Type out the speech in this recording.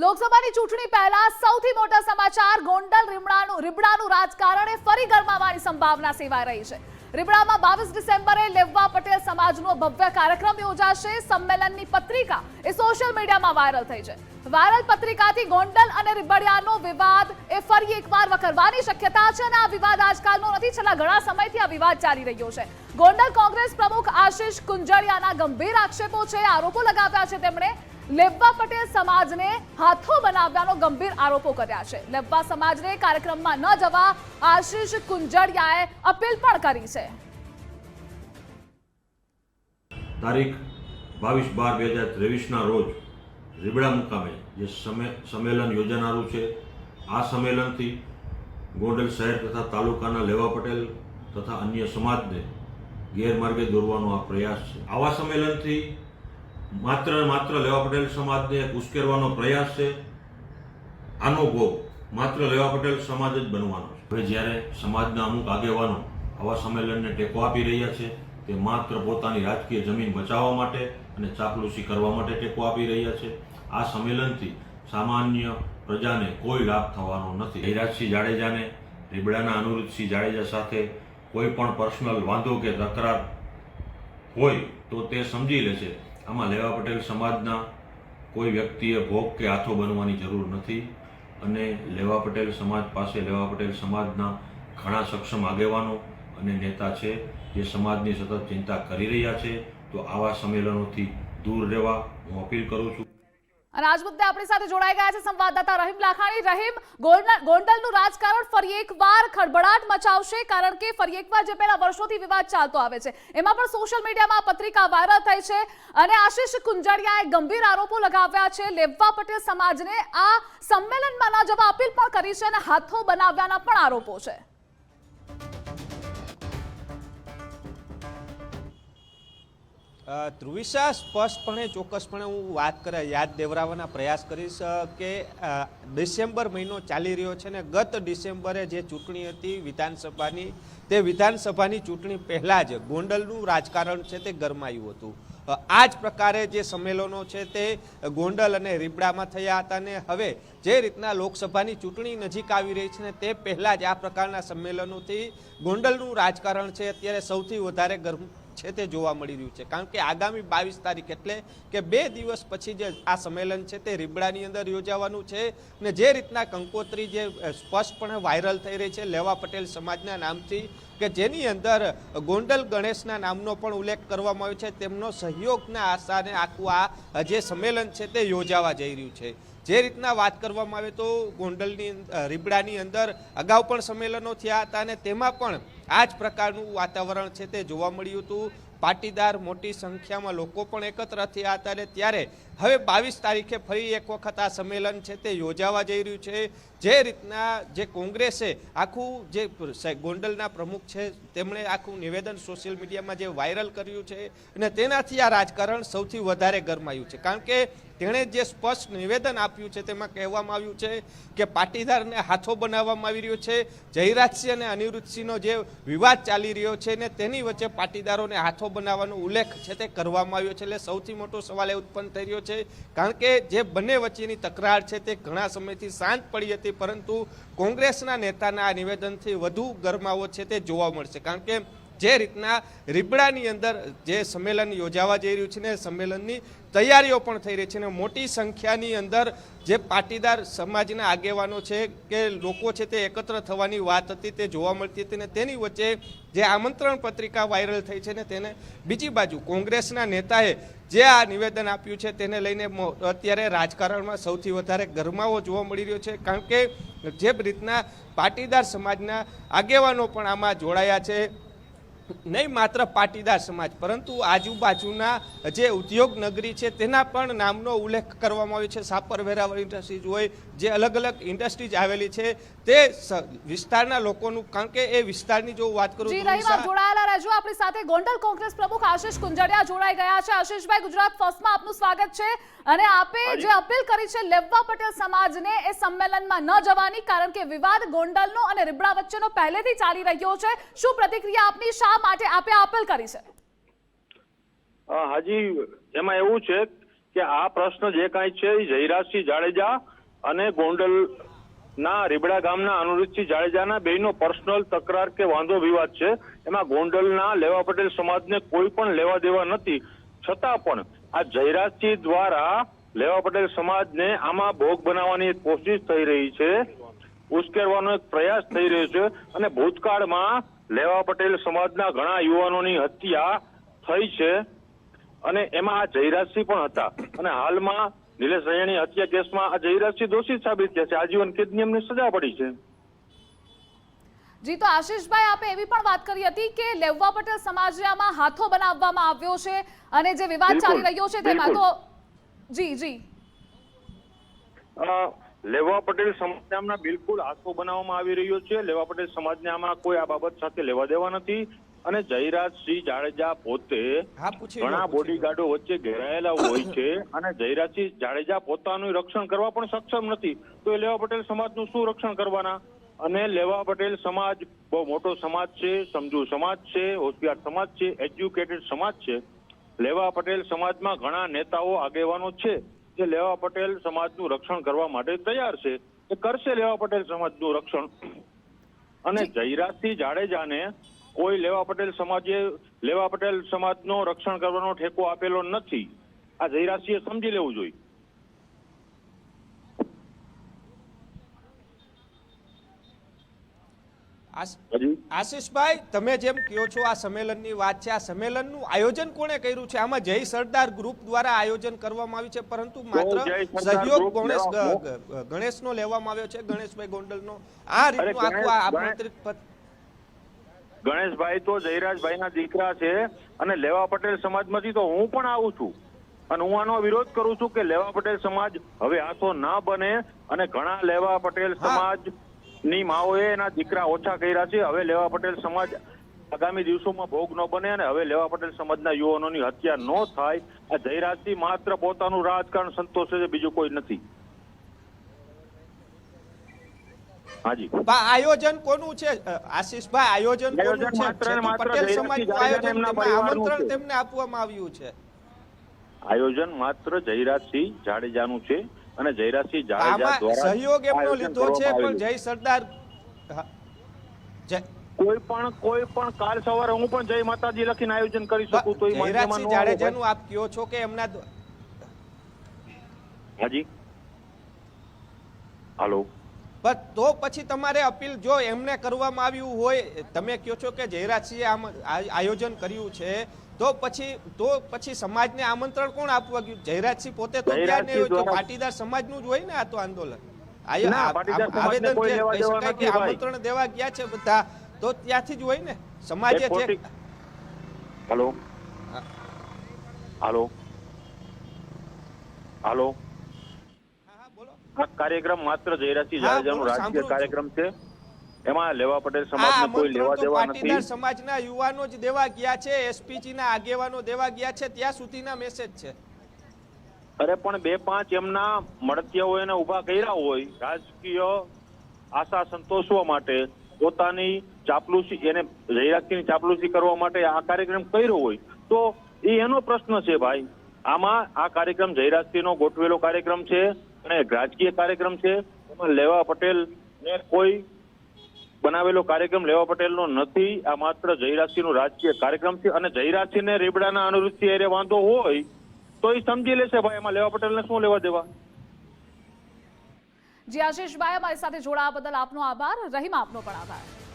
લોકસભાની ચૂંટણી પહેલા સૌથી મોટા સમાચાર ગોંડલ, રીમડાનું, રીબડાનું રાજકારણ એ ફરી ગરમાવાની સંભાવના સેવાઈ રહી છે. રીબડામાં બાવીસ ડિસેમ્બરે લેવવા પટેલ સમાજનો ભવ્ય કાર્યક્રમ યોજાશે. સંમેલનની પત્રિકા એ સોશિયલ મીડિયામાં વાયરલ થઈ છે. વાયરલ પત્રિકાથી ગોંડલ અને રીબડિયાનો વિવાદ એ ફરી એકવાર વખરવાની શક્યતા છે અને આ વિવાદ આજકાલનો નથી. છેલ્લા ઘણા સમયથી આ વિવાદ ચાલી રહ્યો છે. ગોંડલ કોંગ્રેસ પ્રમુખ આશિષ કુંજળિયાના ગંભીર આક્ષેપો છે, આરોપો લગાવ્યા છે તેમણે. લેવ્વા પટેલ સમાજને હાથો બનાવવાનો ગંભીર આરોપો કર્યા છે. લેવ્વા સમાજને કાર્યક્રમમાં ન જવા આશીષ કુંજળિયાએ અપીલ પણ કરી છે. તારીખ બાવીસ બાર બે હજાર ત્રેવીસના રોજ રીબડા મુકામે જે સમે, સંમેલન યોજાનારું છે, આ સંમેલનથી ગોંડલ શહેર તથા તાલુકાના લેવા પટેલ તથા અન્ય સમાજને ગેરમાર્ગે દોરવાનો આ પ્રયાસ છે. આવા સંમેલનથી માત્ર માત્ર લેવા પટેલ સમાજને ઉશ્કેરવાનો પ્રયાસ છે. આનો ભોગ માત્ર લેવા પટેલ સમાજ જ બનવાનો છે. હવે જ્યારે સમાજના અમુક આગેવાનો આવા સંમેલનને ટેકો આપી રહ્યા છે, તે માત્ર પોતાની રાજકીય જમીન બચાવવા માટે અને ચાપલુસી કરવા માટે ટેકો આપી રહ્યા છે. આ સંમેલનથી સામાન્ય પ્રજાને કોઈ લાભ થવાનો નથી. જયરાજસિંહ જાડેજાને, રીબડાના અનુરૂધસિંહ જાડેજા સાથે કોઈ પણ પર્સનલ વાંધો કે તકરાર હોય તો તે સમજી લેશે. આમાં લેવા પટેલ સમાજના કોઈ વ્યક્તિએ ભોગ કે હાથો બનવાની જરૂર નથી અને લેવા પટેલ સમાજ પાસે લેવા પટેલ સમાજના ઘણા સક્ષમ આગેવાનો અને નેતા છે જે સમાજની સતત ચિંતા કરી રહ્યા છે. તો આવા સંમેલનોથી દૂર રહેવા હું અપીલ કરું છું. અને આજ મુદ્દે આપણી સાથે જોડાઈ ગયા છે સંવાદદાતા રહીમ લાખાણી. રહીમ ગોંડલનું રાજકારણ ફરી એકવાર ખળભળાટ મચાવશે કારણ કે ફરી એકવાર જે પહેલા વર્ષોથી વિવાદ ચાલતો આવે છે, એમાં પણ સોશિયલ મીડિયામાં પત્રિકા વાયરલ થઈ છે અને આશિષ કુંજડિયાએ ગંભીર આરોપો લગાવ્યા છે. લેવવા પટેલ સમાજને આ સંમેલનમાં ન જવા અપીલ પણ કરી છે અને હાથો બનાવ્યાના પણ આરોપો છે. ધ્રુવિશા સ્પષ્ટપણે, ચોક્કસપણે હું વાત કરે, યાદ દેવરાવવાના પ્રયાસ કરીશ કે ડિસેમ્બર મહિનો ચાલી રહ્યો છે ને ગત ડિસેમ્બરે જે ચૂંટણી હતી વિધાનસભાની, તે વિધાનસભાની ચૂંટણી પહેલાં જ ગોંડલનું રાજકારણ છે તે ગરમાયું હતું. આ જ પ્રકારે જે સંમેલનો છે તે ગોંડલ અને રીબડામાં થયા હતા ને હવે જે રીતના લોકસભાની ચૂંટણી નજીક આવી રહી છે ને તે પહેલાં જ આ પ્રકારના સંમેલનોથી ગોંડલનું રાજકારણ છે અત્યારે સૌથી વધારે ગરમ છે તે જોવા મળી રહ્યું છે. કારણ કે આગામી બાવીસ તારીખ એટલે કે બે દિવસ પછી જે આ સંમેલન છે તે રીબડાની અંદર યોજાવાનું છે ને જે રીતના કંકોત્રી જે સ્પષ્ટપણે વાયરલ થઈ રહી છે, લેવા પટેલ સમાજના નામથી કે જેની અંદર ગોંડલ ગણેશના નામનો પણ ઉલ્લેખ કરવામાં આવ્યો છે, તેમનો સહયોગના આશાને આખું આ જે સંમેલન છે તે યોજાવા જઈ રહ્યું છે. જે રીતના વાત કરવામાં આવે તો ગોંડલની રીબડાની અંદર અગાઉ પણ સંમેલનો થયા હતા અને તેમાં પણ આ જ પ્રકારનું વાતાવરણ છે તે જોવા મળ્યું હતું. પાટીદાર મોટી સંખ્યામાં લોકો પણ એકત્ર થયા હતા ત્યારે હવે બાવીસ તારીખે ફરી એક વખત આ સંમેલન છે તે યોજાવા જઈ રહ્યું છે. જે રીતના જે કોંગ્રેસે આખું જે ગોંડલના પ્રમુખ છે, તેમણે આખું નિવેદન સોશિયલ મીડિયામાં જે વાયરલ કર્યું છે અને તેનાથી આ રાજકારણ સૌથી વધારે ગરમાયું છે. કારણ કે તેણે જે સ્પષ્ટ નિવેદન આપ્યું છે તેમાં કહેવામાં આવ્યું છે કે પાટીદારને હાથો બનાવવામાં આવી રહ્યો છે. જયરાજસિંહ અને અનિરુદ્ધસિંહનો જે વિવાદ ચાલી રહ્યો છે ને તેની વચ્ચે પાટીદારોને હાથો બનાવવાનો ઉલ્લેખ છે તે કરવામાં આવ્યો છે. એટલે સૌથી મોટો સવાલ એ ઉત્પન્ન થઈ રહ્યો છે, કારણ કે જે બંને વચ્ચેની તકરાર છે તે ઘણા સમયથી શાંત પડી હતી, પરંતુ કોંગ્રેસના નેતાના આ નિવેદનથી વધુ ગરમાવો છે તે જોવા મળશે. કારણ કે જે રીતના રીબડાની અંદર જે સંમેલન યોજાવા જઈ રહ્યું છે ને સંમેલનની તૈયારીઓ પણ થઈ રહી છે ને મોટી સંખ્યાની અંદર જે પાટીદાર સમાજના આગેવાનો છે કે લોકો છે તે એકત્ર થવાની વાત હતી, તે જોવા મળતી હતી ને તેની વચ્ચે જે આમંત્રણ પત્રિકા વાયરલ થઈ છે ને તેને બીજી બાજુ કોંગ્રેસના નેતાએ જે આ નિવેદન આપ્યું છે તેને લઈને અત્યારે રાજકારણમાં સૌથી વધારે ગરમાવો જોવા મળી રહ્યો છે. કારણ કે જે રીતના પાટીદાર સમાજના આગેવાનો પણ આમાં જોડાયા છે નહીં માત્ર પાટીદાર સમાજ પરંતુ આજુબાજુના જે ઉદ્યોગ નગરી છે તેના પણ નામનો ઉલ્લેખ કરવામાં આવ્યો છે. સાપર વેરાવળ ઇન્ડસ્ટ્રીઝ હોય જે અલગ અલગ ઇન્ડસ્ટ્રીઝ આવેલી છે તે વિસ્તારના લોકોનું કારણ કે એ વિસ્તારની જો વાત કરું જોડાયેલા રહેજો. આપણી સાથે ગોંડલ કોંગ્રેસ પ્રમુખ આશિષ કુંજડિયા જોડાઈ ગયા છે. આશિષભાઈ ગુજરાત ફર્સ્ટમાં આપનું સ્વાગત છે. અને આપે જે અપીલ કરી છે લેવવા પટેલ સમાજને એ સંમેલનમાં ન જવાની કારણ કે વિવાદ ગોંડલનો અને રીબડા વચ્ચેનો પહેલેથી ચાલી રહ્યો છે. શું પ્રતિક્રિયા આપની? શા માટે આપે અપીલ કરી છે. હાજી, એમાં એવું છે કે આ પ્રશ્ન જે કાંઈ છે એ જયરાજસિંહ જાડેજા અને ગોંડલ ના રીબડા ગામના અનુરૂધસિંહ જાડેજાના બેનો પર્સનલ તકરાર કે વાંધો વિવાદ છે. એમાં ગોંડલના લેવા પટેલ સમાજને કોઈ પણ લેવા દેવા નથી. છતાં પણ આ જયરાજસિંહ દ્વારા લેવા પટેલ સમાજને આમાં ભોગ બનાવવાની કોશિશ થઈ રહી છે. ઉશ્કેરવાનો એક પ્રયાસ થઈ રહ્યો છે અને ભૂતકાળમાં લેવા પટેલ સમાજના ઘણા યુવાનોની હત્યા થઈ છે અને એમાં આ જયરાજસિંહ પણ હતા. અને હાલમાં નિલેશ રૈયાણી હત્યા કેસમાં આ જયરાજસિંહ દોષિત સાબિત થયા છે. આજીવન કેદ નિયમની સજા પડી છે. જી તો આશીષભાઈ આપે એવી પણ વાત કરી હતી કે લેવવા પટેલ સમાજને આમાં હાથો બનાવવામાં આવ્યો છે અને જે વિવાદ ચાલી રહ્યો છે તેમાં તો જી જી. લેવા પટેલ સમાજને આમના બિલકુલ હાથો બનાવવામાં આવી રહ્યો છે. લેવા પટેલ સમાજને આમાં કોઈ આ બાબત સાથે લેવા દેવા નથી. અને જયરાજસિંહ જાડેજા પોતે ઘણા બોડીગાર્ડો વચ્ચે ઘેરાયેલા હોય છે. અને જયરાજસિંહ જાડેજા પોતાનું રક્ષણ કરવા પણ સક્ષમ નથી. તો એ લેવા પટેલ સમાજનું શું રક્ષણ કરવાના? અને લેવા પટેલ સમાજ બહુ મોટો સમાજ છે સમજુ સમાજ છે હોશિયાર સમાજ છે એજ્યુકેટેડ સમાજ છે. લેવા પટેલ સમાજમાં ઘણા નેતાઓ આગેવાનો છે. જે લેવા પટેલ સમાજનું રક્ષણ કરવા માટે તૈયાર છે એ કરશે લેવા પટેલ સમાજનું રક્ષણ. અને જયરાજસિંહ જાડેજાને કોઈ લેવા પટેલ સમાજે લેવા પટેલ સમાજનો રક્ષણ કરવાનો ઠેકો આપેલો નથી. આ જયરાજસિંહે સમજી લેવું જોઈએ આશ- હજી આશીષભાઈ તમે જેમ કહો છો આ સંમેલનની વાત છે આ સંમેલનનું આયોજન કોણે કર્યું છે? આમાં જય સરદાર ગ્રુપ દ્વારા આયોજન કરવામાં આવ્યું છે પરંતુ માત્ર સહયોગ ગણેશ ગણેશનો લેવામાં આવ્યો છે ગણેશભાઈ ગોંડલનો. આ રીતનું આખું આમંત્રિત ગણેશભાઈ તો જયરાજભાઈના દીકરા છે અને લેવા પટેલ સમાજમાંથી તો હું પણ આવું છું. અને હું આનો વિરોધ કરું છું કે લેવા પટેલ સમાજ હવે આથો ના બને અને ઘણા લેવા પટેલ સમાજ ની માઓએ એના દીકરા ઓછા કર્યા છે. હવે લેવા પટેલ સમાજ આગામી દિવસોમાં ભોગ ન બને અને હવે લેવા પટેલ સમાજના યુવાનોની હત્યા ન થાય. આ જયરાજસિંહ માત્ર પોતાનું રાજકારણ સંતોષે છે બીજું કોઈ નથી. હાજી. આયોજન કોનું છે? આશીષભાઈ આયોજન કોનું છે? પટેલ સમાજનું આયોજન આમંત્રણ તેમને આપવામાં આવ્યું છે. આયોજન માત્ર જયરાજસિંહ જાડેજાનું છે. અને જયરાજસિંહ જાડેજા દ્વારા સહયોગ એમનો લીધો છે પણ જય સરદાર કોઈ પણ કોઈ પણ કાલ સવારે હું પણ જય માતાજી લખીને આયોજન કરી શકું તો જયરાજસિંહ. જાડેજાનું આપ કયો છો કે એમના હાજી. હાલો. પણ તો પછી તમારે અપીલ જો એમને કરવામાં આવ્યું હોય તમે કહો છો કે જયરાજસિંહે આમ આયોજન કર્યું છે તો પછી તો પછી સમાજને આમંત્રણ કોણ આપવા ગયું? જયરાજસિંહ પોતે તો ગયા નહીં હોય તો પાટીદાર સમાજનું જ હોય ને આ તો આંદોલન. આવેદન કહી શકાય કે આમંત્રણ દેવા ગયા છે બધા. તો ત્યાંથી જ હોય ને. સમાજે છે. હેલો? હાલો? હાલો? કાર્યક્રમ માત્ર જયરાજસિંહ જાડેજાનો રાજકીય કાર્યક્રમ છે. એમાં લેવા પટેલ સમાજને કોઈ લેવા દેવા નથી. સમાજના યુવાનો જ દેવા ગયા છે એસપીજી ના આગેવાનો દેવા ગયા છે ત્યાં સુધીના મેસેજ છે. અરે પણ બે પાંચ એમના મળતિયાઓ એને ઊભા કર્યા હોય રાજકીય આશા સંતોષવા માટે પોતાની ચાપલુસી એને જયરાજસિંહની ચાપલુસી કરવા માટે આ કાર્યક્રમ કર્યો હોય તો એ એનો પ્રશ્ન છે ભાઈ. આમાં આ કાર્યક્રમ જયરાજસિંહનો ગોઠવેલો કાર્યક્રમ છે અને રાજકીય કાર્યક્રમ છે એમાં લેવા પટેલ ને કોઈ બનાવેલો કાર્યક્રમ લેવા પટેલનો નથી. આ માત્ર જયરાજસિંહનો રાજકીય કાર્યક્રમ છે અને જયરાજસિંહને રેબડાના અનુરૂધથી એરે વાંધો હોય તો એ સમજી લેશે ભાઈ એમાં લેવા પટેલને શું લેવા દેવા? જી આશીષભાઈ, અમારી સાથે જોડાવા બદલ આપનો આભાર. રહીમ, આપનો પણ આભાર.